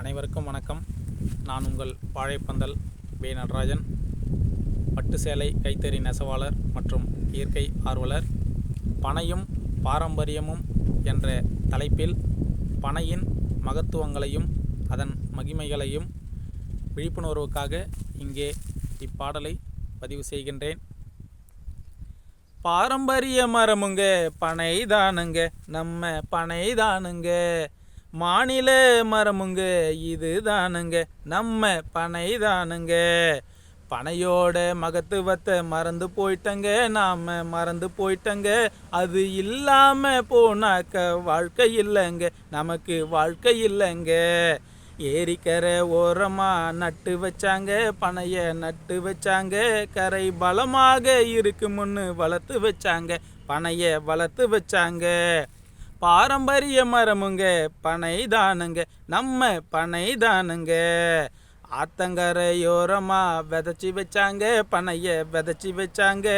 அனைவருக்கும் வணக்கம். நான் உங்கள் வாழைப்பந்தல் வே. நடராஜன். பட்டு சேலை கைத்தறி நெசவாளர் மற்றும் இயற்கை ஆர்வலர். பனையும் பாரம்பரியமும் என்ற தலைப்பில் பனையின் மகத்துவங்களையும் அதன் மகிமைகளையும் விழிப்புணர்வுக்காக இங்கே இப்பாடலை பதிவு செய்கின்றேன். பாரம்பரிய மரமுங்க பனை தானுங்க நம்ம பனை தானுங்க மாநில மரமுங்க இது தானுங்க நம்ம பனை தானுங்க பனையோட மகத்துவத்தை மறந்து போயிட்டங்க. நாம் மறந்து போயிட்டங்க. அது இல்லாமல் போனாக்க வாழ்க்கை இல்லைங்க. நமக்கு வாழ்க்கை இல்லைங்க. ஏரிக்கரை ஓரமாக நட்டு வச்சாங்க. பனையை நட்டு வச்சாங்க. கரை பலமாக இருக்குமுன்னு வளர்த்து வச்சாங்க. பனையை வளர்த்து வச்சாங்க. பாரம்பரிய மரமுங்க பனை தானுங்க நம்ம பனை தானுங்க ஆத்தங்கரையோரமாக விதைச்சி வச்சாங்க பனையை விதைச்சி வச்சாங்க.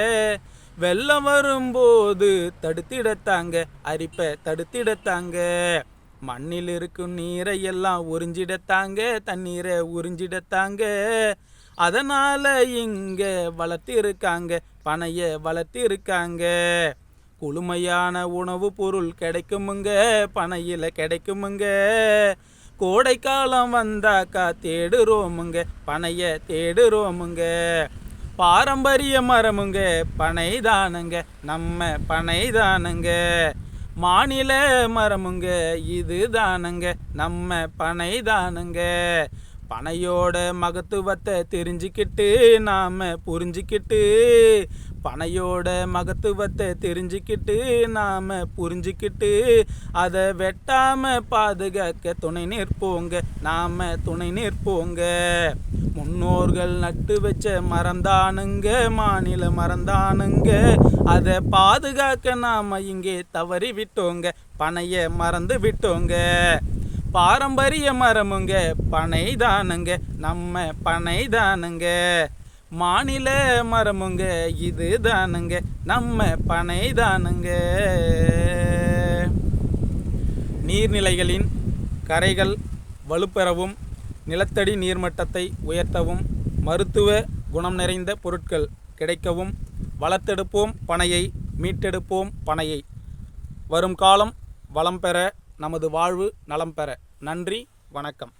வெள்ளம் வரும்போது தடுத்திடத்தாங்க அரிப்பை தடுத்திடத்தாங்க. மண்ணில் இருக்கும் நீரை எல்லாம் உறிஞ்சிடத்தாங்க தண்ணீரை உறிஞ்சிடத்தாங்க. அதனால் இங்கே வளர்த்திருக்காங்க பனையை வளர்த்திருக்காங்க. குளுமையான உணவு பொருள் கிடைக்குமுங்க பனையில் கிடைக்குமுங்க. கோடைக்காலம் வந்தாக்கா தேடுறோமுங்க பனைய தேடுறோமுங்க. பாரம்பரிய மரமுங்க பனை தானுங்க நம்ம பனை தானுங்க மாநில மரமுங்க இது தானுங்க நம்ம பனை தானுங்க பனையோட மகத்துவத்தை தெரிஞ்சுக்கிட்டு நாம் புரிஞ்சுக்கிட்டு பனையோட மகத்துவத்தை தெரிஞ்சுக்கிட்டு நாம் புரிஞ்சுக்கிட்டு அதை வெட்டாமல் பாதுகாக்க துணை நிற்போங்க நாம் துணை நிற்போங்க. முன்னோர்கள் நட்டு வச்ச மறந்தானுங்க மாநில மறந்தானுங்க அதை பாதுகாக்க நாம் இங்கே தவறி விட்டோங்க பனையை மறந்து விட்டோங்க பாரம்பரிய மரமுங்க பனை தானுங்க நம்ம பனை தானுங்க மாநில மரமுங்க இது தானுங்க நம்ம பனை தானுங்க நீர்நிலைகளின் கரைகள் வலுப்பெறவும் நிலத்தடி நீர்மட்டத்தை உயர்த்தவும் மருத்துவ குணம் நிறைந்த பொருட்கள் கிடைக்கவும் வளர்த்தெடுப்போம் பனையை மீட்டெடுப்போம் பனையை. வரும் காலம் வளம் பெற நமது வாழ்வு நலம் பெற. நன்றி வணக்கம்.